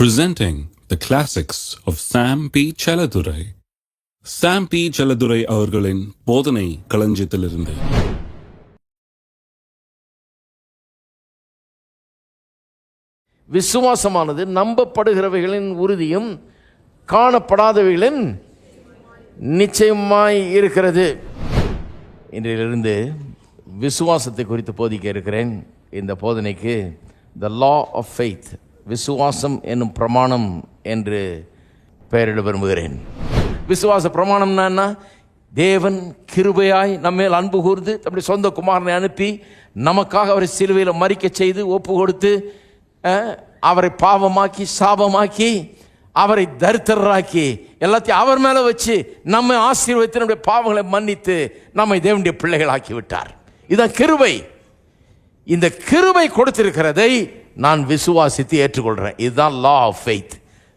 presenting the classics of Sam P. Chaladurai. Sam P. Chaladurai அவர்களின் போதனை களஞ்சியத்திலிருந்து விசுவாசமானது நம்பப்படுகிறவைகளின் உறுதியும் காணப்படாதவைகளின் நிச்சயமாய் இருக்கிறது இன்றிலிருந்து விசுவாசத்தை குறித்து போதிக்க இருக்கிறேன் இந்த போதனைக்கு த லா ஆஃப் ஃபெய்த் விசுவாசம் என்னும் பிரமாணம் என்று பெயரிட விரும்புகிறேன். விசுவாச பிரமாணம்னா என்ன? தேவன் கிருபையாய் நம்மேல் அன்பு கூர்ந்து தம்முடைய சொந்த குமாரனை அனுப்பி நமக்காக அவரை சிலுவையில் மறிக்க செய்து ஒப்பு கொடுத்து அவரை பாவமாக்கி சாபமாக்கி அவரை தரித்திரராக்கி எல்லாத்தையும் அவர் மேலே வச்சு நம்மை ஆசீர்வதித்து நம்முடைய பாவங்களை மன்னித்து நம்மை தேவனுடைய பிள்ளைகள் ஆக்கி விட்டார். இதான் கிருபை. இந்த கிருபை கொடுத்திருக்கிறதை நான் விசுவாசித்து ஏற்றுக்கொள்கிறேன் இதுதான் law of faith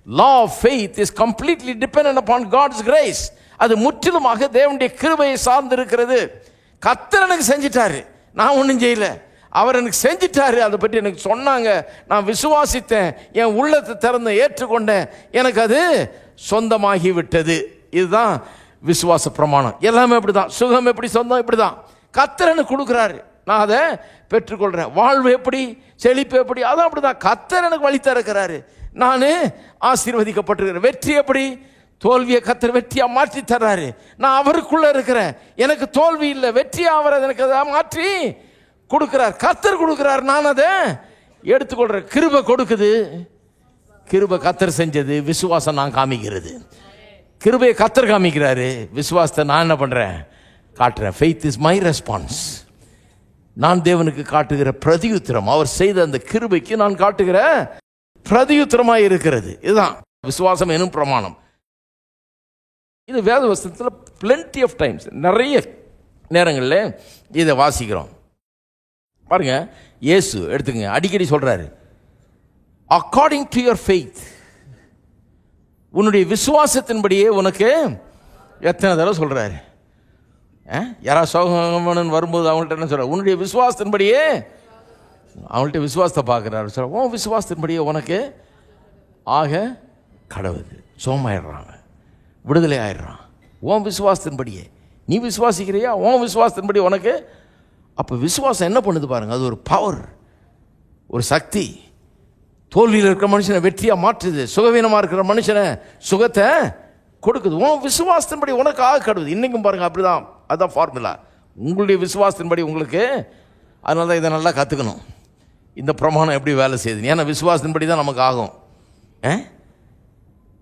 law of faith is completely depend upon God's grace அது முற்றிலுமாக தேவனுடைய கிருபையை சார்ந்து இருக்கிறது கத்தர் எனக்கு செஞ்சிட்டாரு. நான் ஒன்றும் செய்யல. அவர் எனக்கு செஞ்சிட்டாரு. அதை பற்றி எனக்கு சொன்னாங்க. நான் விசுவாசித்தேன். என் உள்ளத்தை திறந்து ஏற்றுக்கொண்டேன். எனக்கு அது சொந்தமாகி விட்டது இதுதான் விசுவாச பிரமாணம். எல்லாமே இப்படி தான் சுகம் எப்படி சொந்தம்? இப்படி தான் கத்தர் எனக்கு கொடுக்குறாரு. நான் அதை பெற்றுக்கொள்கிறேன் வாழ்வு எப்படி? செழிப்பு எப்படி? அதான் அப்படி தான் கத்தர் எனக்கு வழி தருக்கிறாரு நான் ஆசீர்வதிக்கப்பட்டிருக்கிறேன். வெற்றி எப்படி? தோல்வியை கத்தர் வெற்றியாக மாற்றி தர்றாரு. நான் அவருக்குள்ளே இருக்கிறேன். எனக்கு தோல்வி இல்லை. வெற்றியாக அவர் எனக்கு அதை மாற்றி கொடுக்குறார். கத்தர் கொடுக்குறார். நான் அதை எடுத்துக்கொள்கிறேன் கிருபை கொடுக்குது. கிருபை கத்தர் செஞ்சது. விசுவாசம் நான் காமிக்கிறது. கிருபையை கத்தர் காமிக்கிறாரு. விசுவாசத்தை நான் என்ன பண்ணுறேன் காட்டுறேன். ஃபெய்த் இஸ் மை ரெஸ்பான்ஸ் நான் தேவனுக்கு காட்டுகிற பிரதியுத்திரம் அவர் செய்த அந்த கிருபைக்கு நான் காட்டுகிற பிரதியுத்திரமாக இருக்கிறது. இதுதான் விசுவாசம் எனும் பிரமாணம். இது வேத வசனத்தில் பிளென்டி ஆஃப் டைம்ஸ் நிறைய நேரங்களில் இதை வாசிக்கிறோம். பாருங்க இயேசு எடுத்துங்க அடிக்கடி சொல்றாரு அக்கார்டிங் டு யுவர் ஃபெய்த் உன்னுடைய விசுவாசத்தின்படியே உனக்கு எத்தனை தடவை சொல்றாரு? யாராவது யாரா சோகமனன் வரும்போது அவங்கள்ட்ட என்ன சொல்ற? உன்னுடைய விசுவாசத்தின்படியே அவங்கள்ட்ட விசுவாசத்தை பார்க்குறாரு. சொல்ற உன் விசுவாசத்தின்படியே உனக்கு ஆக கடவுது சோமாயிடுறாங்க விடுதலை ஆயிடுறான். உன் விசுவாசத்தின்படியே. நீ விசுவாசிக்கிறியா? உன் விசுவாசத்தின்படி உனக்கு அப்போ விசுவாசம் என்ன பண்ணுது பாருங்க. அது ஒரு பவர் ஒரு சக்தி. தோல்வியில் இருக்கிற மனுஷனை வெற்றியாக மாற்றுது. சுகவீனமாக இருக்கிற மனுஷனை சுகத்தை கொடுக்குது. உன் விசுவாசத்தின்படி உனக்கு ஆக கடுது. இன்றைக்கும் பாருங்கள் அப்படிதான். அதுதான் ஃபார்முலா உங்களுடைய விசுவாசத்தின்படி உங்களுக்கு அதனால தான் இதை நல்லா கற்றுக்கணும் இந்த பிரமாணம் எப்படி வேலை செய்யுது ஏன்னா விசுவாசத்தின்படி தான் நமக்கு ஆகும்.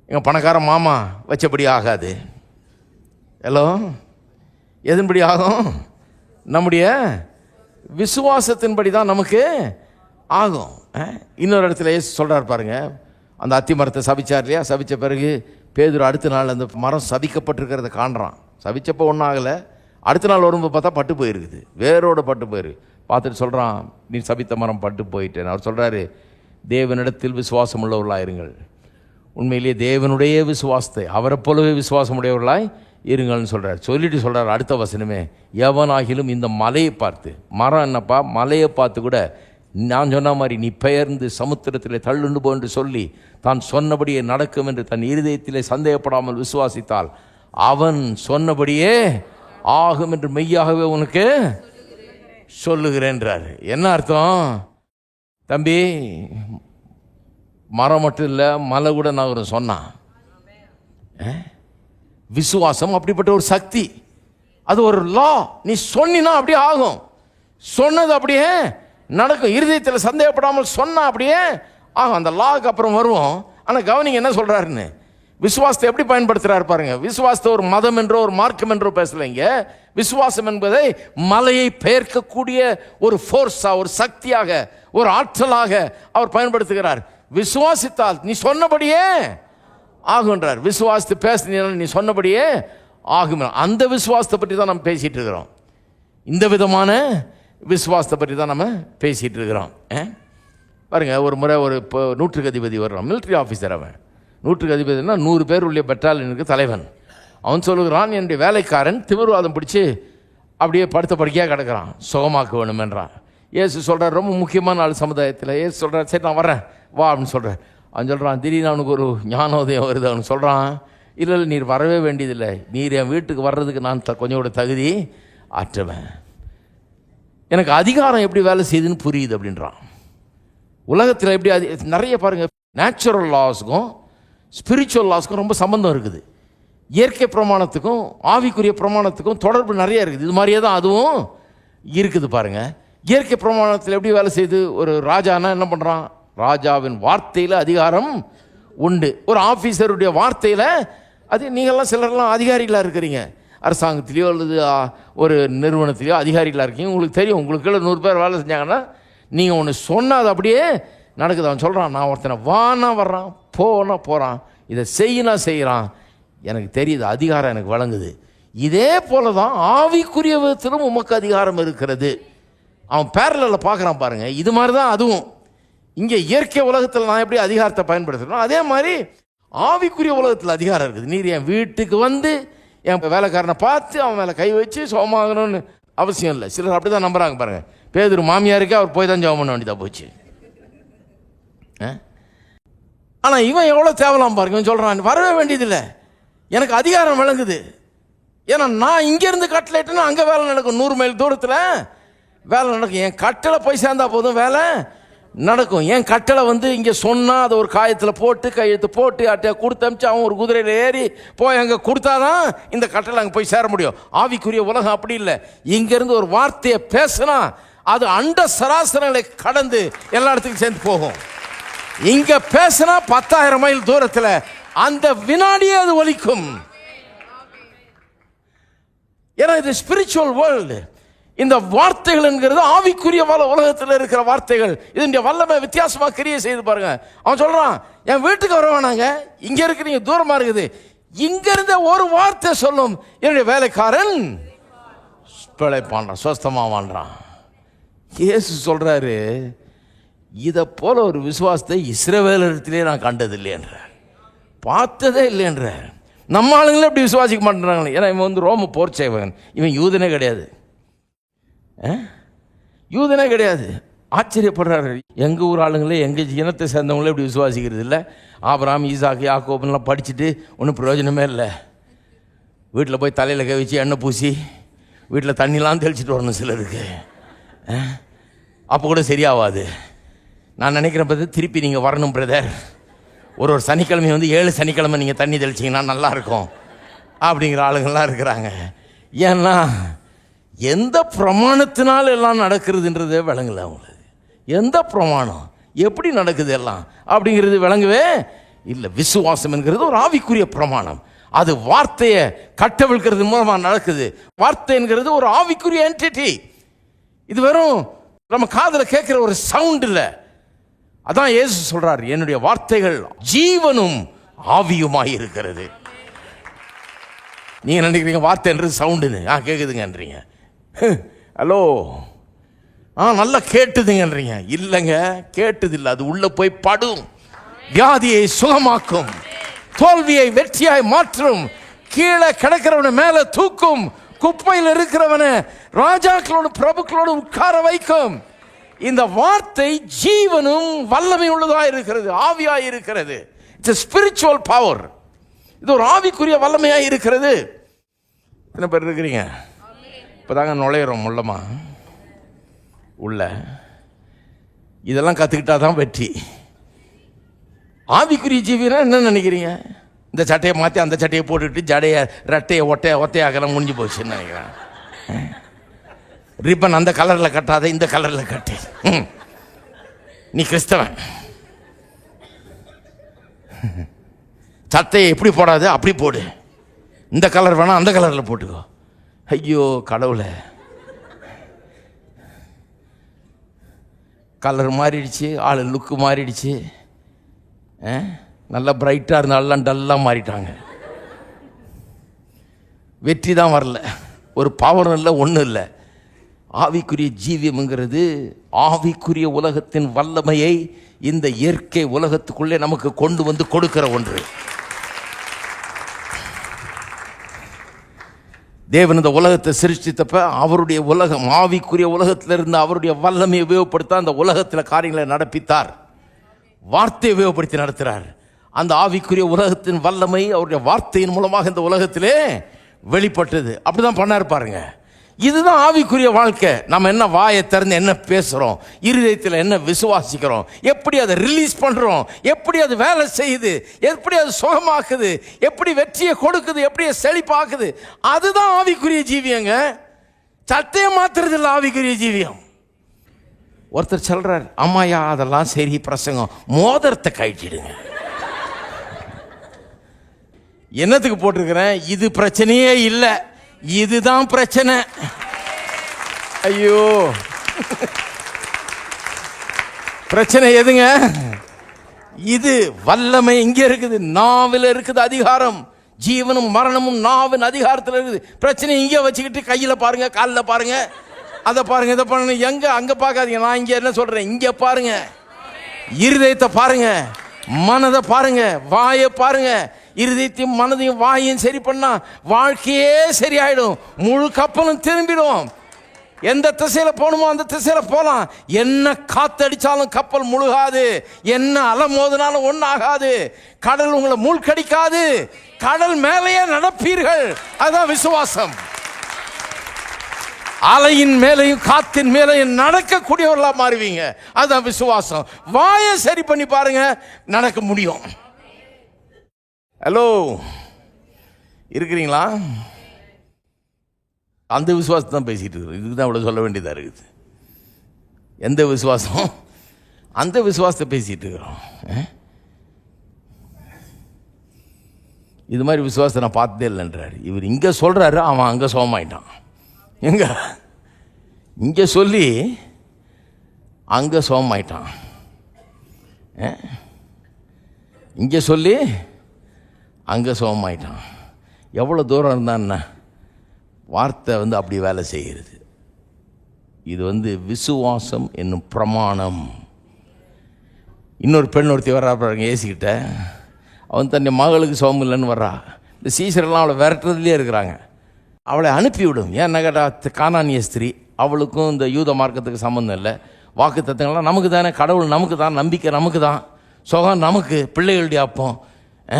எங்கள் பணக்கார மாமா வச்சபடி ஆகாது. ஹலோ? எதன்படி ஆகும்? நம்முடைய விசுவாசத்தின்படி தான் நமக்கு ஆகும். இன்னொரு இடத்துல சொல்கிறார் பாருங்கள் அந்த அத்தி மரத்தை சபிச்சார் இல்லையா? சபித்த பிறகு பேதுரு அடுத்த நாள் அந்த மரம் சவிக்கப்பட்டிருக்கிறத காண்றான். சவிச்சப்போ ஒன்றும் ஆகலை. அடுத்த நாள் வரும்போது பார்த்தா பட்டு போயிருக்குது. வேரோட பட்டு போயிரு. பார்த்துட்டு சொல்கிறான் நீ சபித்த மரம் பட்டு போயிட்டேன் அவர் சொல்கிறாரு தேவனிடத்தில் விசுவாசம் உள்ளவர்களாயிருங்கள் உண்மையிலேயே தேவனுடைய விசுவாசத்தை அவரை போலவே விசுவாசம் உடையவர்களாய் இருங்கள்னு சொல்கிறார் சொல்லிட்டு சொல்கிறார் அடுத்த வசனமே எவனாகிலும் இந்த மலையை பார்த்து மரம் என்னப்பா? மலையை பார்த்து கூட நான் சொன்ன மாதிரி நீ பெயர்ந்து சமுத்திரத்தில் தள்ளுண்டு போ என்று சொல்லி தான் சொன்னபடியே நடக்கும் என்று தன் இருதயத்திலே சந்தேகப்படாமல் விசுவாசித்தால் அவன் சொன்னபடியே ஆகும் என்று மெய்யாகவே உனக்கு சொல்லுகிறேன்றார் என்ன அர்த்தம்? தம்பி மரம் மட்டும் இல்லை மலை கூட நான் ஒரு சொன்னான் விசுவாசம் அப்படிப்பட்ட ஒரு சக்தி. அது ஒரு லா நீ சொன்னினா அப்படியே ஆகும். சொன்னது அப்படியே நடக்கும் இருதயத்தில் சந்தேகப்படாமல் சொன்னா அப்படியே ஆகும் அந்த லாக்கு அப்புறம் வருவோம் ஆனால் கவனிங்க என்ன சொல்கிறாருன்னு விசுவாசத்தை எப்படி பயன்படுத்துகிறார் பாருங்க. விசுவாசத்தை ஒரு மதம் என்றோ ஒரு மார்க்கம் என்றோ பேசலைங்க விசுவாசம் என்பதை மலையை பெயர்க்கக்கூடிய ஒரு ஃபோர்ஸாக ஒரு சக்தியாக ஒரு ஆற்றலாக அவர் பயன்படுத்துகிறார். விசுவாசித்தால் நீ சொன்னபடியே ஆகுன்றார் விசுவாசத்தை பேசினால நீ சொன்னபடியே ஆகும் அந்த விசுவாசத்தை பற்றி தான் நம்ம பேசிகிட்டு இருக்கிறோம். இந்த விதமான விசுவாசத்தை பற்றி தான் நம்ம பேசிகிட்டு இருக்கிறோம். பாருங்கள் பாருங்க ஒரு முறை ஒரு இப்போ நூற்றுக்கு அதிபதி வர்றான். மிலிட்ரி ஆஃபீஸர் அவன். நூற்றுக்கு அதிபதினா நூறு பேர் உள்ள பெட்டாலியனுக்கு தலைவன். அவன் சொல்லுகிறான் என்னுடைய வேலைக்காரன் திமிர்வாதம் பிடிச்சி அப்படியே படுத்த படுக்கையாக கிடக்கிறான். சுகமாக்க வேணுமென்றான். ஏசு சொல்கிறார் ரொம்ப முக்கியமான ஆள் சமுதாயத்தில். ஏசு சொல்கிறார் சரி நான் வரேன் வா அப்படின்னு சொல்கிறேன் அவன் சொல்கிறான் திடீர்னு அவனுக்கு ஒரு ஞானோதயம் வருது. அவன் சொல்கிறான் இல்லை இல்லை நீர் வரவே வேண்டியதில்லை. நீர் என் வீட்டுக்கு வர்றதுக்கு நான் த கொஞ்சம் கூட தகுதி ஆற்றுவேன். எனக்கு அதிகாரம் எப்படி வேலை செய்யுதுன்னு புரியுது அப்படின்றான். உலகத்தில் எப்படி அது நிறைய பாருங்கள் நேச்சுரல் லாஸுக்கும் ஸ்பிரிச்சுவல் லாஸுக்கும் ரொம்ப சம்பந்தம் இருக்குது. இயற்கை பிரமாணத்துக்கும் ஆவிக்குரிய பிரமாணத்துக்கும் தொடர்பு நிறைய இருக்குது. இது மாதிரியே தான் அதுவும் இருக்குது பாருங்கள் இயற்கை பிரமாணத்தில் எப்படி வேலை செய்யுது? ஒரு ராஜானா என்ன பண்ணுறான் ராஜாவின் வார்த்தையில் அதிகாரம் உண்டு. ஒரு ஆஃபீஸருடைய வார்த்தையில் அது நீங்கள்லாம் சிலர்லாம் அதிகாரிகளாக இருக்கிறீங்க. அரசாங்கத்திலேயோ அல்லது ஒரு நிறுவனத்திலேயோ அதிகாரிகளாக இருக்கீங்க உங்களுக்கு தெரியும் உங்களுக்கு கீழே நூறு பேர் வேலை செஞ்சாங்கன்னா நீங்கள் ஒன்று சொன்னால் அது அப்படியே நடக்குது. அவன் சொல்கிறான் நான் ஒருத்தனை வானா வர்றான் போனா போகிறான் இதை செய்யினா செய்கிறான் எனக்கு தெரியுது அதிகாரம் எனக்கு வழங்குது. இதே போல தான் ஆவிக்குரிய விதத்திலும் உமக்கு அதிகாரம் இருக்கிறது. அவன் பேரலில் பார்க்குறான் பாருங்கள் இது மாதிரி தான் அதுவும். இங்கே இயற்கை உலகத்தில் நான் எப்படி அதிகாரத்தை பயன்படுத்துகிறோம் அதே மாதிரி ஆவிக்குரிய உலகத்தில் அதிகாரம் இருக்குது. நீர் என் வீட்டுக்கு வந்து என் வேலைக்காரனை பார்த்து அவன் மேலே கை வச்சு சோமாகணும்னு அவசியம் இல்லை. சிலர் அப்படி தான் நம்புறாங்க பாருங்க. பேதூர் மாமியாருக்கே அவர் போய் தான் ஜோம் பண்ண வேண்டியதாக போச்சு. ஆனால் இவன் எவ்வளோ தேவலாம் பாருங்க. இவன் சொல்கிறான் வரவே வேண்டியதில்லை. எனக்கு அதிகாரம் விளங்குது. ஏன்னா நான் இங்கேருந்து கட்டளைட்டுனா அங்கே வேலை நடக்கும். நூறு மைல் தூரத்தில் வேலை நடக்கும். என் கட்டளை போய் சேர்ந்தா போதும் வேலை. நடக்கும். என் கட்டளை வந்து இங்கே சொன்னால் அதை ஒரு காயத்தில் போட்டு கையெழுத்து போட்டு அட்டையை கொடுத்து அமிச்சு அவன் ஒரு குதிரையில் ஏறி போய் அங்கே கொடுத்தாதான் இந்த கட்டளை அங்கே போய் சேர முடியும். ஆவிக்குரிய உலகம் அப்படி இல்லை. இங்கேருந்து ஒரு வார்த்தையை பேசினா அது அண்ட சராசரங்களை கடந்து எல்லா இடத்துக்கும் சேர்ந்து போகும். இங்கே பேசினா பத்தாயிரம் மைல் தூரத்தில் அந்த வினாடியே அது ஒலிக்கும். ஏன்னா இது ஸ்பிரிச்சுவல் வேர்ல்டு இந்த வார்த்தைகள் என்கிறது ஆவிக்குரிய வள உலகத்தில் இருக்கிற வார்த்தைகள். இதனுடைய வல்லமை வித்தியாசமாக கிரியை செய்து பாருங்க. அவன் சொல்கிறான் என் வீட்டுக்கு வர வேணாங்க. இங்க இருக்கிறீங்க தூரமாக இருக்குது. இங்கிருந்த ஒரு வார்த்தை சொல்லும். என்னுடைய வேலைக்காரன் பிழைப்பான்றான் சுஸ்தமா வாழ்றான். இயேசு சொல்கிறாரு இதை போல் ஒரு விசுவாசத்தை இஸ்ரவேலத்திலே நான் கண்டது இல்லையன்ற பார்த்ததே இல்லைன்ற நம்ம ஆளுங்களே அப்படி விசுவாசிக்க மாட்டேறாங்களே ஏன்னா இவன் வந்து ரோம போர் செய்வன் இவன் யூதனே கிடையாது. யூதனே கிடையாது. ஆச்சரியப்படுறாரு எங்கள் ஊர் ஆளுங்களே எங்கள் இனத்தை சேர்ந்தவங்களே இப்படி விசுவாசிக்கிறது இல்லை. ஆபராம் ஈசாக்கு யாக்கோபன்லாம் படிச்சுட்டு ஒன்றும் பிரயோஜனமே இல்லை. வீட்டில் போய் தலையில் கவிச்சு எண்ணெய் பூசி வீட்டில் தண்ணிலாம் தெளிச்சிட்டு வரணும் சிலருக்கு. அப்போ கூட சரியாகாது நான் நினைக்கிறேன் பிரதர் திருப்பி நீங்கள் வரணும் பிரதர். ஒரு ஒரு சனிக்கிழமை வந்து ஏழு சனிக்கிழமை நீங்கள் தண்ணி தெளிச்சிங்கன்னா நல்லாயிருக்கும் அப்படிங்கிற ஆளுங்கள்லாம் இருக்கிறாங்க. ஏன்னா எந்த பிரமாணத்தினால் எல்லாம் நடக்கிறதுன்றதே விளங்கல அவங்களுக்கு. எந்த பிரமாணம்? எப்படி நடக்குது எல்லாம்? அப்படிங்கிறது விளங்கவே இல்லை. விசுவாசம் என்கிறது ஒரு ஆவிக்குரிய பிரமாணம். அது வார்த்தையை கட்டவிழ்கிறது மூலமாக நடக்குது. வார்த்தை என்கிறது ஒரு ஆவிக்குரிய என்டிட்டி இது வெறும் நம்ம காதில் கேட்குற ஒரு சவுண்ட் இல்லை. அதான் இயேசு சொல்கிறார் என்னுடைய வார்த்தைகள் ஜீவனும் ஆவியுமாய் இருக்கிறது. நீங்கள் நினைக்கிறீங்க வார்த்தைன்றது சவுண்டுன்னு ஆ கேட்குதுங்கன்றீங்க ஹலோ ஆ நல்லா கேட்டுதுங்கன்றீங்க. இல்லைங்க கேட்டது இல்லை அது உள்ள போய் படும். வியாதியை சுகமாக்கும். தோல்வியை வெற்றியாய் மாற்றும். கீழே கிடக்கிறவனை மேலே தூக்கும். குப்பையில் இருக்கிறவனை ராஜாக்களோடு பிரபுக்களோடு உட்கார வைக்கும். இந்த வார்த்தை ஜீவனும் வல்லமை உள்ளதாக இருக்கிறது ஆவியாக இருக்கிறது. இட்ஸ் ஸ்பிரிச்சுவல் பவர் இது ஒரு ஆவிக்குரிய வல்லமையாக இருக்கிறது. எத்தனை பேர் இருக்கிறீங்க? இப்போதாங்க நுழையிறோம் முள்ளமாக உள்ள. இதெல்லாம் கற்றுக்கிட்டா தான் வெற்றி. ஆவிக்குரிய ஜீவினா என்ன நினைக்கிறீங்க? இந்த சட்டையை மாற்றி அந்த சட்டையை போட்டுக்கிட்டு ஜடையை ரெட்டையை ஒட்டையை ஒத்தையாக்கலாம் முடிஞ்சு போச்சுன்னு நினைக்கிறேன்? ரிப்பன் அந்த கலரில் கட்டாத இந்த கலரில் கட்டு. ம். நீ கிறிஸ்தவன். சட்டையை எப்படி போடாது அப்படி போடு. இந்த கலர் வேணால் அந்த கலரில் போட்டுக்கோ. ஐயோ கடவுளை. கலர் மாறிடுச்சு ஆள் லுக்கு மாறிடுச்சு. ஆ? நல்லா பிரைட்டாக இருந்தாலும் டல்லாக மாறிட்டாங்க. வெற்றி தான் வரல. ஒரு பவரும் இல்லை ஒன்றும் இல்லை. ஆவிக்குரிய ஜீவியம்ங்கிறது ஆவிக்குரிய உலகத்தின் வல்லமையை இந்த இயற்கை உலகத்துக்குள்ளே நமக்கு கொண்டு வந்து கொடுக்கிற ஒன்று. தேவன் இந்த உலகத்தை சிருஷ்டித்தப்ப அவருடைய உலகம் ஆவிக்குரிய உலகத்தில் இருந்து அவருடைய வல்லமையை உபயோகப்படுத்த அந்த உலகத்தில் காரியங்களை நடப்பித்தார். வார்த்தையை உபயோகப்படுத்தி நடத்துகிறார் அந்த ஆவிக்குரிய உலகத்தின் வல்லமை அவருடைய வார்த்தையின் மூலமாக இந்த உலகத்திலே வெளிப்பட்டது. அப்படிதான் பண்ணாரு பாருங்கள் இதுதான் ஆவிக்குரிய வாழ்க்கை. நம்ம என்ன வாயை திறந்து என்ன பேசுகிறோம் இருதயத்தில் என்ன விசுவாசிக்கிறோம்? எப்படி அதை ரிலீஸ் பண்ணுறோம் எப்படி அது வேலை செய்யுது? எப்படி அது சுகமாக்குது? எப்படி வெற்றியை கொடுக்குது? எப்படி செழிப்பாக்குது? அதுதான் ஆவிக்குரிய ஜீவியங்க. சட்டையை மாத்துறது இல்லை ஆவிக்குரிய ஜீவியம். ஒருத்தர் சொல்கிறார் அம்மாயா அதெல்லாம் சரி பிரசங்கம். மோதிரத்தை கழட்டிடுங்க. என்னத்துக்கு போட்டிருக்கிறேன்? இது பிரச்சனையே இல்லை. இதுதான் பிரச்சனை. ஐயோ. பிரச்சனை எதுங்க? இது வல்லமை இங்க இருக்குது நாவில் இருக்குது அதிகாரம். ஜீவனும் மரணமும் நாவின் அதிகாரத்தில் இருக்குது. பிரச்சனை இங்கே வச்சுக்கிட்டு கையில் பாருங்க காலில் பாருங்க. அதை பாருங்க இதை பாருங்க. எங்க? அங்க பார்க்காதீங்க. நான் இங்க என்ன சொல்றேன்? இங்க பாருங்க. இருதயத்தை பாருங்க. மனதை பாருங்க வாயை பாருங்க. இருதயத்தையும் மனதையும் வாயையும் சரி பண்ணா வாழ்க்கையே சரியாயிடும். முழு கப்பலும் திரும்பிடும். எந்த திசையில் போகணுமோ அந்த திசையில் போகலாம் என்ன காத்தடிச்சாலும் கப்பல் முழுகாது. என்ன அலை மோதினாலும் ஒன்றும் ஆகாது கடல் உங்களை மூழ்கடிக்காது. கடல் மேலேயே நடப்பீர்கள். அதுதான் விசுவாசம். அலையின் மேலையும் காத்தின் மேலையும் நடக்கக்கூடியவர்களாக மாறுவீங்க. அதுதான் விசுவாசம். வாயை சரி பண்ணி பாருங்க நடக்க முடியும். ஹலோ இருக்கிறீங்களா? அந்த விசுவாசத்தை தான் பேசிகிட்டு இருக்கிறோம். இதுக்கு தான் அவ்வளோ சொல்ல வேண்டியதாக இருக்குது. எந்த விசுவாசம்? அந்த விசுவாசத்தை பேசிகிட்டு இருக்கிறோம். இது மாதிரி விசுவாசத்தை நான் பார்த்ததே இல்லைன்றார். இவர் இங்கே சொல்கிறாரு அவன் அங்கே சோமாயிட்டான் எங்க? இங்கே சொல்லி அங்கே சோமாயிட்டான். இங்கே சொல்லி அங்கே சோமாயிட்டான். எவ்வளோ தூரம் இருந்தான்னா வார்த்தை வந்து அப்படி வேலை செய்கிறது. இது வந்து விசுவாசம் என்னும் பிரமாணம். இன்னொரு பெண் ஒருத்தி வர்றா பாருங்க ஏசிக்கிட்ட. அவன் தன்னை மகளுக்கு சோமம் இல்லைன்னு வர்றா. இந்த சீசரெல்லாம் அவளை விரட்டுறதுலேயே இருக்கிறாங்க. அவளை அனுப்பிவிடும். ஏன்னா கேட்டால் கானானிய ஸ்திரீ? அவளுக்கும் இந்த யூத மார்க்கத்துக்கு சம்மந்தம் இல்லை. வாக்கு தத்துவங்கள்லாம் நமக்கு தானே கடவுள் நமக்கு தான் நம்பிக்கை நமக்கு தான் சுகம் நமக்கு பிள்ளைகளுடைய அப்பம். ஆ?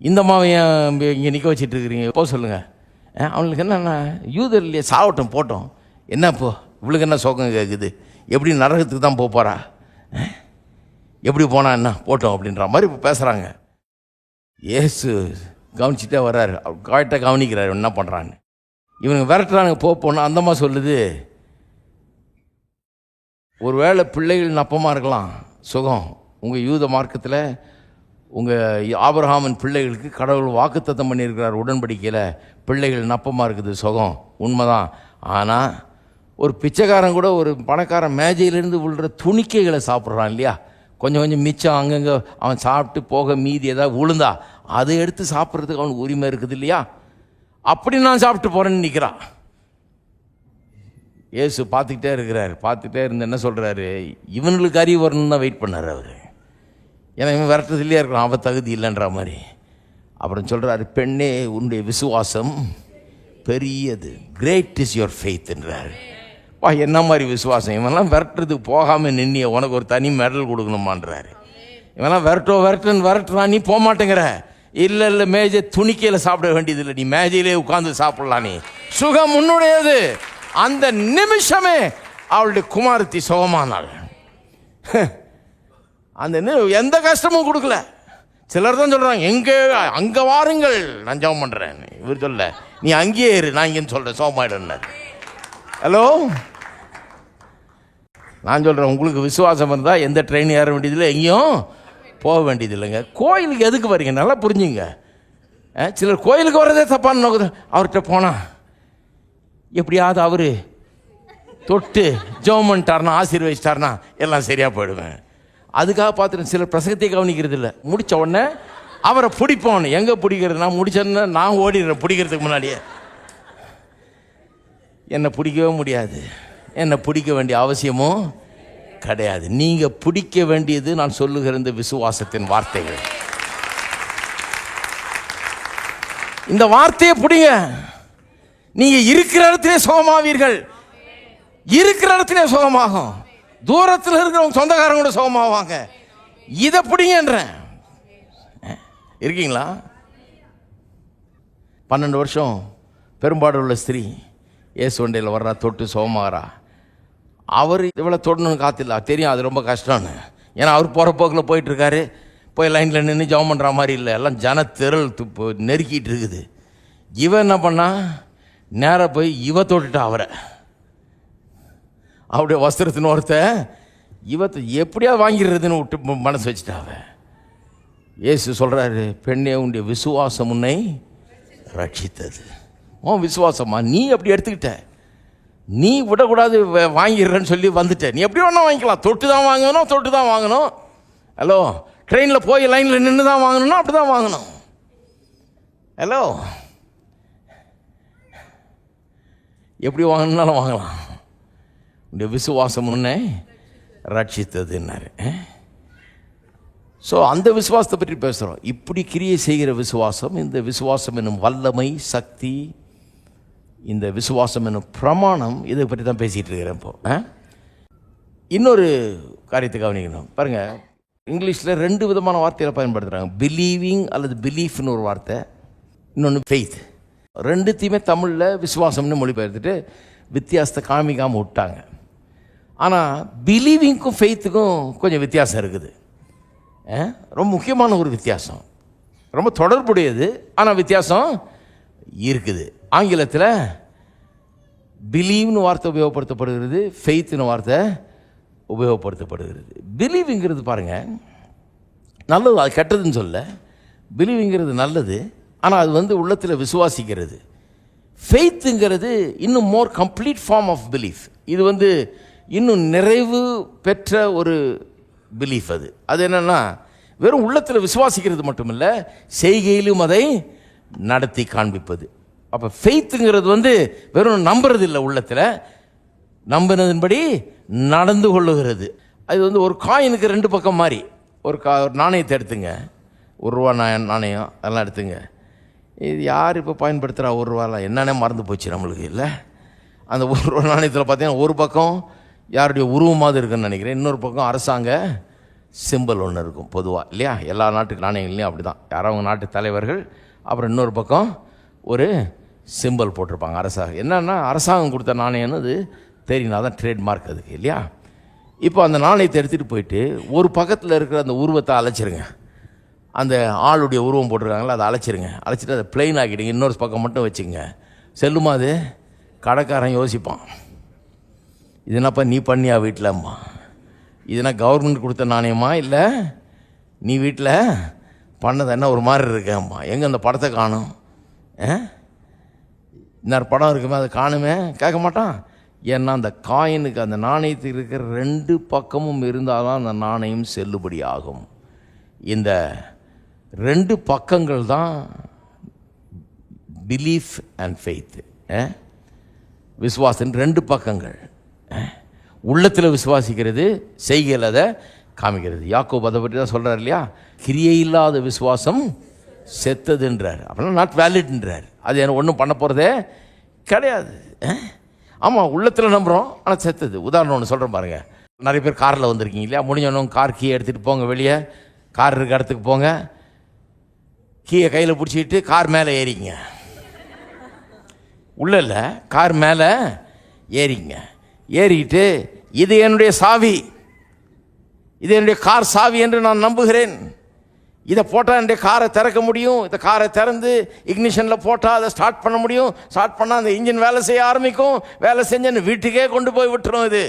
இந்த மாவையும் இங்கே நிற்க வச்சிட்டு இருக்கிறீங்க போ சொல்லுங்கள் ஆ, அவனுக்கு என்னென்ன யூதர் இல்லையே சாவட்டும் போட்டோம். என்ன போ? இவளுக்கு என்ன சோகம் கேட்குது எப்படி நரகத்துக்கு தான் போக போகிறா எப்படி போனா என்ன? போட்டோம் அப்படின்ற மாதிரி இப்போ பேசுகிறாங்க ஏசு கவனிச்சுட்டே வர்றாரு. கரெக்டாக கவனிக்கிறாரு என்ன பண்ணுறான்னு இவனுங்க விரட்டுறானுங்க. போ அந்தம்மா சொல்லுது. ஒருவேளை பிள்ளைகள் நப்பமாக இருக்கலாம். சுகம். உங்கள் யூத மார்க்கத்தில் உங்கள் ஆபரகாமன் பிள்ளைகளுக்கு கடவுள் வாக்குத்தத்தம் பண்ணியிருக்கிறார் உடன்படிக்கையில். பிள்ளைகள் நப்பமாக இருக்குது சுகம். உண்மைதான். ஆனால் ஒரு பிச்சைக்காரன் கூட ஒரு பணக்காரன் மேஜையிலேருந்து விழுற துணிக்கைகளை சாப்பிட்றான் இல்லையா? கொஞ்சம் கொஞ்சம் மிச்சம் அங்கங்கே அவன் சாப்பிட்டு போக மீதி ஏதாவது விழுந்தா அதை எடுத்து சாப்பிட்றதுக்கு அவனுக்கு உரிமை இருக்குது இல்லையா? அப்படி நான் சாப்பிட்டு போகிறேன்னு நிற்கிறான் ஏசு பார்த்துக்கிட்டே இருக்கிறார். பார்த்துக்கிட்டே இருந்து என்ன சொல்கிறாரு இவனுக்கு அறிவு வரணும்னு வெயிட் பண்ணார் அவர். ஏன்னா இவன் விரட்டதுலேயே இருக்கிறான் அவன் தகுதி இல்லைன்ற மாதிரி. அப்புறம் சொல்கிறாரு பெண்ணே உன்னுடைய விசுவாசம் பெரியது. கிரேட் இஸ் யுவர் ஃபெய்த்ன்றார் வா என்ன மாதிரி விசுவாசம்? இவன்லாம் விரட்டுறதுக்கு போகாமல் நின்னிய உனக்கு ஒரு தனி மெடல் கொடுக்கணுமான்றாரு. இவன்லாம் விரட்டோ விரட்டுன்னு விரட்டுறான். நீ போக மாட்டேங்கிற இல்லை இல்லை மேஜை துணிக்கையில் சாப்பிட வேண்டியதில்லை. நீ மேஜையிலே உட்காந்து சாப்பிடலாம் நீ. சுகம் உன்னுடையது. அந்த நிமிஷமே அவளுடைய குமாரத்தி சுகமானாள். அந்த நி- எந்த கஷ்டமும் கொடுக்கல. சிலர் தான் சொல்கிறாங்க எங்கே அங்கே வாருங்கள். நான் ஜபம் பண்ணுறேன் இவர் சொல்ல நீ அங்கேயே இரு. நான் இங்கேன்னு சொல்கிறேன் சோமாயிடுன்னார் ஹலோ நான் சொல்கிறேன் உங்களுக்கு விசுவாசம் இருந்தால் எந்த ட்ரெயின் ஏற வேண்டியதில்லை? எங்கேயும் போக வேண்டியது இல்லைங்க. கோயிலுக்கு எதுக்கு வரீங்க? நல்லா புரிஞ்சுங்க. சிலர் கோயிலுக்கு வர்றதே தப்பான நோக்குது அவர்கிட்ட போனால் எப்படியாவது அவர் தொட்டு ஜெபம் பண்ணிட்டார்னா ஆசீர்வதிச்சிட்டார்னா எல்லாம் சரியாக போயிடுவேன். அதுக்காக பார்த்துட்டு சிலர் பிரசங்கத்தை கவனிக்கிறது இல்லை. முடித்த உடனே அவரை பிடிப்போம். எங்கே பிடிக்கிறது? நான் முடிச்சேன்னா நான் ஓடிடுறேன் பிடிக்கிறதுக்கு முன்னாடியே. என்னை பிடிக்கவே முடியாது. என்னை பிடிக்க வேண்டிய அவசியமும் கிடையாது. நீங்கள் பிடிக்க வேண்டியது நான் சொல்லுகிற இந்த விசுவாசத்தின் வார்த்தைகள். இந்த வார்த்தையை பிடிங்க. நீங்க இருக்கிற இடத்திலே சுகமாவீர்கள். இருக்கிற இடத்திலே சுகமாகும். தூரத்தில் இருக்கிறவங்க சொந்தக்காரங்க கூட சுகமாவாங்க. இதை பிடிங்கன்றேன். இருக்கீங்களா? பன்னெண்டு வருஷம் பெரும்பாடு உள்ள ஸ்திரீ இயேசு வண்டையில் வர்றா தொட்டு சுகமாகறா. அவர் இவ்வளோ தொடணும்னு காத்தில்ல தெரியும் அது ரொம்ப கஷ்டம்னு. ஏன்னா அவர் போகிற போக்கில் போயிட்டுருக்காரு. போய் லைனில் நின்று ஜெபம் பண்ணுற மாதிரி இல்லை. எல்லாம் ஜன திரள் துப்பு நெருக்கிட்டு இருக்குது. இவன் என்ன பண்ணா நேராக போய் இவ தொட்டுட்டா அவரை. அவருடைய வஸ்திரத்தின் ஒருத்த இவத்தை எப்படியா வாங்கிடுறதுன்னு விட்டு மனசு வச்சுட்டா அவ. இயேசு சொல்கிறாரு பெண்ணே உன்னுடைய விசுவாசம் உன்னை ரட்சித்தது. உன் விசுவாசமா நீ அப்படி எடுத்துக்கிட்ட. நீ விடக்கூடாது வாங்கிடுறேன்னு சொல்லி வந்துட்ட. நீ எப்படி வேணால் வாங்கிக்கலாம். தொட்டு தான் வாங்கணும் தொட்டு தான் வாங்கணும். ஹலோ ட்ரெயினில் போய் லைனில் நின்று தான் வாங்கணும்னா அப்படி தான் வாங்கணும். ஹலோ எப்படி வாங்கணும்னாலும் வாங்கலாம். இந்த விசுவாசம் முன்னே ரட்சித்ததுன்னாரு ஸோ அந்த விசுவாசத்தை பற்றி பேசுகிறோம் இப்படி கிரியை செய்கிற விசுவாசம் இந்த விசுவாசம் என்னும் வல்லமை சக்தி இந்த விசுவாசம் என்னும் பிரமாணம் இதை பற்றி தான் பேசிகிட்டு இருக்கிறேன் இப்போ. ஆ? இன்னொரு காரியத்தை கவனிக்கணும். பாருங்கள் இங்கிலீஷில் ரெண்டு விதமான வார்த்தைகளை பயன்படுத்துகிறாங்க பிலீவிங் அல்லது பிலீஃப்னு ஒரு வார்த்தை இன்னொன்று ஃபெய்த் ரெண்டுத்தையுமே தமிழில் விசுவாசம்னு மொழிபெயர்த்துட்டு வித்தியாசத்தை காமிக்காமல் விட்டாங்க. ஆனால் பிலீவிங்க்கும் ஃபெய்த்துக்கும் கொஞ்சம் வித்தியாசம் இருக்குது? ரொம்ப முக்கியமான ஒரு வித்தியாசம். ரொம்ப தொடர்புடையது ஆனால் வித்தியாசம் இருக்குது. ஆங்கிலத்தில் பிலீவ்னு வார்த்தை உபயோகப்படுத்தப்படுகிறது ஃபெய்த்னு வார்த்தை உபயோகப்படுத்தப்படுகிறது. பிலீவுங்கிறது பாருங்கள் நல்லது அது கெட்டதுன்னு சொல்ல பிலீவுங்கிறது நல்லது ஆனால் அது வந்து உள்ளத்தில் விசுவாசிக்கிறது. ஃபெய்த்துங்கிறது இன்னும் more complete form of belief இது வந்து இன்னும் நிறைவு பெற்ற ஒரு பிலீஃப் அது. அது என்னென்னா வெறும் உள்ளத்தில் விசுவாசிக்கிறது மட்டுமில்லை செய்கையிலும் அதை நடத்தி காண்பிப்பது. அப்போ ஃபெய்த்துங்கிறது வந்து வெறும் நம்புறது இல்லை உள்ளத்தில். நம்பினதன்படி நடந்து கொள்ளுகிறது. அது வந்து ஒரு காயினுக்கு ரெண்டு பக்கம் மாதிரி ஒரு கா ஒரு நாணயத்தை எடுத்துங்க. ஒரு ரூபா நாணயம் நாணயம் அதெல்லாம் எடுத்துங்க. இது யார் இப்போ பயன்படுத்துகிறா ஒரு ரூபாலாம்? என்னென்ன மறந்து போச்சு நம்மளுக்கு இல்லை. அந்த ஒரு ரூபா நாணயத்தில் பார்த்தீங்கன்னா ஒரு பக்கம் யாருடைய உருவமாவது இருக்குன்னு நினைக்கிறேன். இன்னொரு பக்கம் அரசாங்க சிம்பல் ஒன்று இருக்கும் பொதுவாக இல்லையா? எல்லா நாட்டு நாணயங்கள்லையும் அப்படி தான் யாரோ அவங்க நாட்டு தலைவர்கள் அப்புறம் இன்னொரு பக்கம் ஒரு சிம்பல் போட்டிருப்பாங்க. அரசாங்கம். என்னென்னா அரசாங்கம் கொடுத்த நாணயம்னு அது தான் ட்ரேட்மார்க் அதுக்கு இல்லையா? இப்போ அந்த நாணயத்தை எடுத்துகிட்டு போயிட்டு ஒரு பக்கத்தில் இருக்கிற அந்த உருவத்தை அழைச்சிருங்க அந்த ஆளுடைய உருவம் போட்டிருக்காங்களா அதை அழைச்சிருங்க அழைச்சிட்டு அதை பிளெயின் ஆக்கிடுங்க. இன்னொரு பக்கம் மட்டும் வச்சுங்க செல்லுமா அது? கடைக்காரன் யோசிப்பான். இது என்னப்பா நீ பண்ணியா வீட்டிலம்மா? இதுனா கவர்மெண்ட் கொடுத்த நாணயமா இல்லை நீ வீட்டில் பண்ணது என்ன ஒரு மாதிரி இருக்கேம்மா? எங்கே அந்த படத்தை காணும்? ஆ? இன்னொரு படம் இருக்குமே அதை காணுமே? கேட்க மாட்டான். ஏன்னா அந்த காயினுக்கு அந்த நாணயத்தில் இருக்கிற ரெண்டு பக்கமும் இருந்தால்தான் அந்த நாணயம் செல்லுபடி ஆகும் இந்த ரெண்டு பக்கங்கள் தான் பிலீஃப் அண்ட் ஃபெய்த் விசுவாசன் ரெண்டு பக்கங்கள். உள்ளத்தில் விசுவாசிக்கிறது செய்கையில் அதை காமிக்கிறது. யாக்கோப் அதை பற்றி தான் சொல்கிறார் இல்லையா? கிரியை இல்லாத விசுவாசம் செத்ததுன்றார். அப்படின்னா நாட் வேலிட்ன்றார் அது என்ன ஒன்றும் பண்ண போகிறதே கிடையாது. ஆமாம் உள்ளத்தில் நம்புகிறோம் ஆனால் செத்துது. உதாரணம் ஒன்று சொல்கிறேன் பாருங்கள் நிறைய பேர் காரில் வந்திருக்கீங்க இல்லையா? முடிஞ்சவனும் கார் கீ எடுத்துகிட்டு போங்க வெளியே. கார் இருக்க இடத்துக்கு போங்க. கீயை கையில் பிடிச்சிக்கிட்டு கார் மேலே ஏறிங்க. உள்ள இல்லை கார் மேலே ஏறிங்க. ஏறிக்கிட்டு இது என்னுடைய சாவி. இது என்னுடைய கார் சாவி என்று நான் நம்புகிறேன். இதை போட்டால் என்னுடைய காரை திறக்க முடியும். இந்த காரை திறந்து இக்னிஷனில் போட்டால் அதை ஸ்டார்ட் பண்ண முடியும். ஸ்டார்ட் பண்ணால் அந்த இன்ஜின் வேலை செய்ய ஆரம்பிக்கும். வேலை செஞ்சு வீட்டுக்கே கொண்டு போய் விட்டுரும் இது.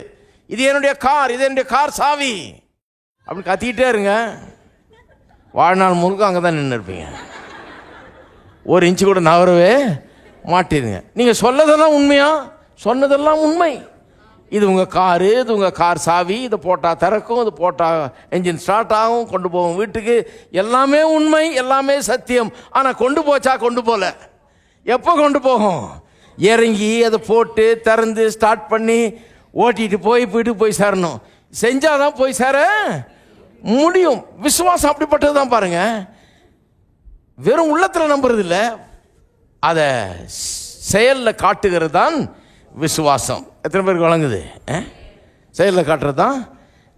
இது என்னுடைய கார் இது என்னுடைய கார் சாவி. அப்படின்னு கத்திக்கிட்டே இருங்க. வாழ்நாள் முழுக்க அங்கே தான் நின்று இருப்பீங்க. ஒரு இன்ச்சு கூட நகரவே மாட்டிருங்க நீங்கள் சொல்லதெல்லாம் உண்மையா? சொன்னதெல்லாம் உண்மை. இது உங்கள் காரு இது உங்கள் கார் சாவி இதை போட்டால் திறக்கும் இது போட்டால் என்ஜின் ஸ்டார்ட் ஆகும் கொண்டு போகும் வீட்டுக்கு. எல்லாமே உண்மை எல்லாமே சத்தியம். ஆனால் கொண்டு போச்சா கொண்டு போகல எப்போ கொண்டு போகும்? இறங்கி அதை போட்டு திறந்து ஸ்டார்ட் பண்ணி ஓட்டிட்டு போய் வீட்டுக்கு போய் சேரணும். செஞ்சால் தான் போய் சேர முடியும். விசுவாசம் அப்படிப்பட்டது தான் பாருங்க. வெறும் உள்ளத்தில் நம்புறது இல்லை அதை செயலில் காட்டுகிறது தான் விசுவாசம். எத்தனை பேருக்கு வழங்குது செயலில் காட்டுறது தான்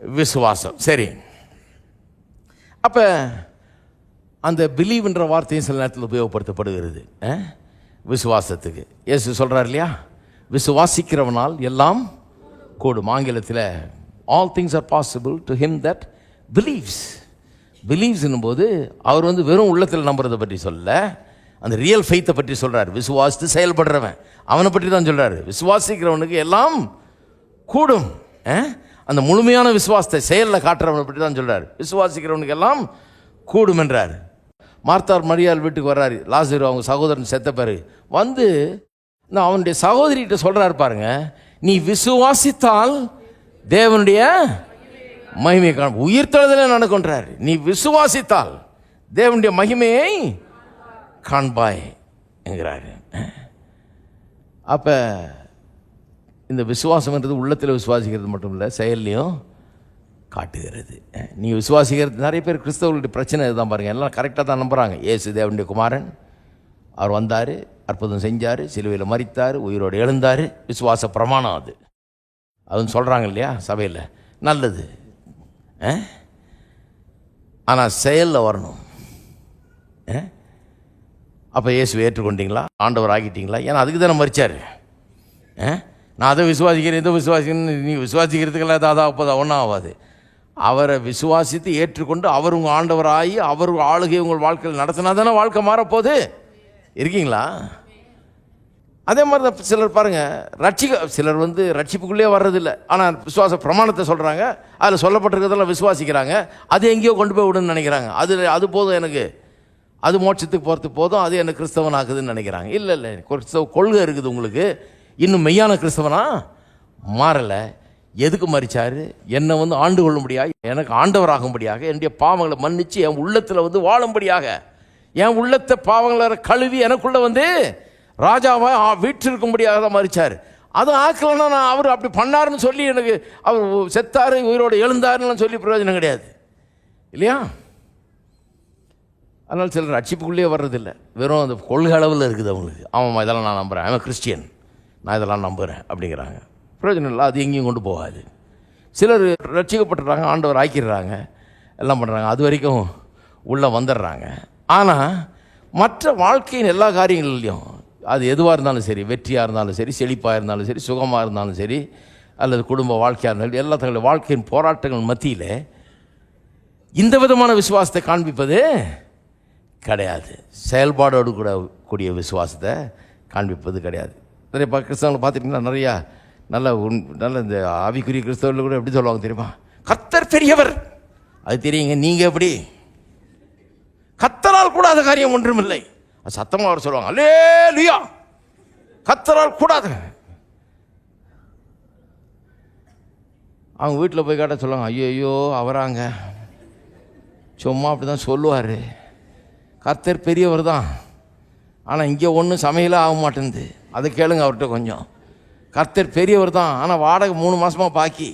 விசுவாசம். சரி. அப்போ அந்த பிலீவ்ன்ற வார்த்தையும் சில நேரத்தில் உபயோகப்படுத்தப்படுகிறது விசுவாசத்துக்கு. இயேசு சொல்கிறார் இல்லையா? விசுவாசிக்கிறவனால் எல்லாம் கூடும். ஆங்கிலத்தில் all things are possible to him that believes பிலீவ்ஸ்னும் போது அவர் வந்து வெறும் உள்ளத்தில் நம்புறதை பற்றி சொல்ல அந்த ரியல் ஃபெய்த்தை பற்றி சொல்கிறார் விசுவாசித்து செயல்படுறவன். அவனை பற்றி தான் சொல்கிறாரு விசுவாசிக்கிறவனுக்கு எல்லாம் கூடும். அந்த முழுமையான விசுவாசத்தை செயலில் காட்டுறவனை பற்றி தான் சொல்கிறார் விசுவாசிக்கிறவனுக்கு எல்லாம் கூடும் என்றார். மார்த்தார் மரியாள் வீட்டுக்கு வர்றாரு. லாசரு அவங்க சகோதரன் செத்த பிறகு. வந்து நான் அவனுடைய சகோதரிகிட்ட சொல்கிறாரு பாருங்க. நீ விசுவாசித்தால் தேவனுடைய மகிமையை காண உயிர்த்தெழுதலே நடக்கின்றார் நீ விசுவாசித்தால் தேவனுடைய மகிமையை காண்பாய் என்கிறாரு. அப்போ இந்த விசுவாசம்ன்றது உள்ளத்தில் விசுவாசிக்கிறது மட்டும் இல்லை செயல்லையும் காட்டுகிறது. நீ விசுவாசிக்கிறது நிறைய பேர் கிறிஸ்தவர்களுடைய பிரச்சனை இதுதான் பாருங்கள் எல்லாம் கரெக்டாக தான் நம்புகிறாங்க ஏசு தேவனுடைய குமாரன் அவர் வந்தார் அற்புதம் செஞ்சார் சிலுவையில் மறித்தார் உயிரோடு எழுந்தார். விசுவாச பிரமாணம் அது. அதுன்னு சொல்கிறாங்க இல்லையா சபையில். நல்லது. ஆனால் செயலில் வரணும். அப்போ இயேசு ஏற்றுக்கொண்டீங்களா? ஆண்டவர் ஆகிட்டீங்களா? ஏன்னா அதுக்கு தானே மறிச்சார் ஆ? நான் அதை விசுவாசிக்கிறேன் இதை விசுவாசிக்கிறேன் நீ விசுவாசிக்கிறதுக்கெல்லாம் ஏதாவது அப்போது ஒன்றும் ஆகாது. அவரை விசுவாசித்து ஏற்றுக்கொண்டு அவர் உங்கள் ஆண்டவர் ஆகி அவர் ஆளுகை உங்கள் வாழ்க்கையில் நடத்தினா தானே வாழ்க்கை மாறப்போகுது? இருக்கீங்களா? அதே மாதிரி தான் சிலர் பாருங்கள் ரட்சிக்க சிலர் வந்து ரட்சிப்புக்குள்ளே வர்றதில்லை. ஆனால் விசுவாச பிரமாணத்தை சொல்கிறாங்க அதில் சொல்லப்பட்டிருக்கிறதெல்லாம் விசுவாசிக்கிறாங்க. அது எங்கேயோ கொண்டு போய் விடுன்னு நினைக்கிறாங்க. அது அது போதும் எனக்கு. அது மோட்சத்துக்கு போகிறது போதும் அது என்ன கிறிஸ்தவன் ஆக்குதுன்னு நினைக்கிறாங்க. இல்லை இல்லை கிறிஸ்தவ கொள்கை இருக்குது உங்களுக்கு. இன்னும் மெய்யான கிறிஸ்தவனா? மாறலை. எதுக்கு மறிச்சாரு? என்னை வந்து ஆண்டு கொள்ளும்படியாக எனக்கு ஆண்டவராகும்படியாக என்னுடைய பாவங்களை மன்னித்து என் உள்ளத்தில் வந்து வாழும்படியாக என் உள்ளத்தை பாவங்களை கழுவி எனக்குள்ளே வந்து ராஜாவை ஆ- வீற்றிருக்கும்படியாக தான் மறிச்சார். அது ஆக்கலைன்னா நான் அவர் அப்படி பண்ணாருன்னு சொல்லி எனக்கு அவர் செத்தார் உயிரோடு எழுந்தாருன்னு சொல்லி பிரயோஜனம் கிடையாது. இல்லையா? அதனால் சிலர் ரட்சிப்புக்குள்ளேயே வர்றதில்லை. வெறும் அந்த கொள்கை அளவில் இருக்குது அவங்களுக்கு. ஆமாம்மா இதெல்லாம் நான் நம்புகிறேன் அவன் கிறிஸ்டியன் நான் இதெல்லாம் நம்புகிறேன் அப்படிங்கிறாங்க. பிரயோஜனம் இல்லை அது எங்கேயும் கொண்டு போகாது. சிலர் ரட்சிக்கப்பட்டுறாங்க ஆண்டவர் ஆக்கிடுறாங்க எல்லாம் பண்ணுறாங்க அது வரைக்கும் உள்ளே வந்துடுறாங்க. ஆனால் மற்ற வாழ்க்கையின் எல்லா காரியங்கள்லையும் அது எதுவாக இருந்தாலும் சரி வெற்றியாக இருந்தாலும் சரி செழிப்பாக இருந்தாலும் சரி சுகமாக இருந்தாலும் சரி அல்லது குடும்ப வாழ்க்கையாக இருந்தாலும் எல்லா தங்களுடைய வாழ்க்கையின் போராட்டங்கள் மத்தியில் இந்த விதமான விசுவாசத்தை காண்பிப்பது கிடையாது. செயல்பாடோடு கூட கூடிய விசுவாசத்தை காண்பிப்பது கிடையாது. நிறைய கிறிஸ்தவங்களை பார்த்துட்டிங்கன்னா நிறையா நல்ல உன் நல்ல இந்த ஆவிக்குரிய கிறிஸ்தவர்கள் கூட எப்படி சொல்லுவாங்க தெரியுமா? கத்தர் பெரியவர். அது தெரியுங்க நீங்கள் எப்படி? கத்தரால் கூடாத காரியம் ஒன்றும் இல்லை சத்தமாக அவர் சொல்லுவாங்க அல்லே லுயா கத்தரால் கூடாது. அவங்க வீட்டில் போய் கேட்டால் சொல்லுவாங்க ஐயோ ஐயோ அவராங்க. சும்மா அப்படி தான் சொல்லுவார். கர்த்தர் பெரியவர் தான். ஆனால் இங்கே ஒன்றும் சமையலாக ஆக மாட்டேங்குது. அதை கேளுங்க அவர்கிட்ட கொஞ்சம். கர்த்தர் பெரியவர் தான். ஆனால் வாடகை மூணு மாதமாக பாக்கி.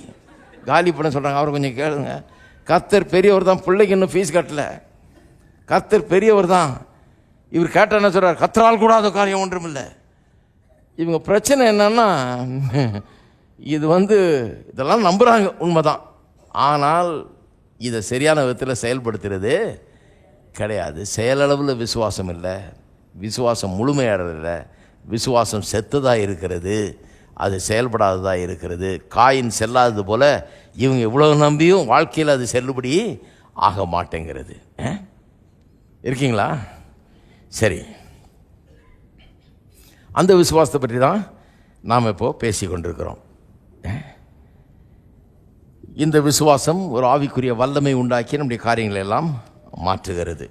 காலி பண்ண சொல்கிறாங்க அவரை கொஞ்சம் கேளுங்க. கர்த்தர் பெரியவர் தான். பிள்ளைக்கு இன்னும் ஃபீஸ் கட்டல. கர்த்தர் பெரியவர் தான். இவர் கேட்ட என்ன சொல்கிறார் கத்தரால் கூடாத காரியம் ஒன்றும் இல்லை இவங்க பிரச்சனை என்னன்னா இது வந்து இதெல்லாம் நம்புகிறாங்க உண்மைதான். ஆனால் இதை சரியான விதத்தில் செயல்படுத்துறது கிடையாது. செயலளவில் விசுவாசம் இல்லை. விசுவாசம் முழுமையடைறதில்லை விசுவாசம் செத்ததாக இருக்கிறது. அது செயல்படாததாக இருக்கிறது. காயின் செல்லாதது போல் இவங்க இவ்வளோ நம்பியும் வாழ்க்கையில் அது செல்லுபடி ஆக மாட்டேங்கிறது. ஆ? இருக்கீங்களா? சரி. அந்த விசுவாசத்தை பற்றி தான் நாம் இப்போது பேசி கொண்டிருக்கிறோம். இந்த விசுவாசம் ஒரு ஆவிக்குரிய வல்லமை உண்டாக்கி நம்முடைய காரியங்களை எல்லாம் மாற்றுகிறது.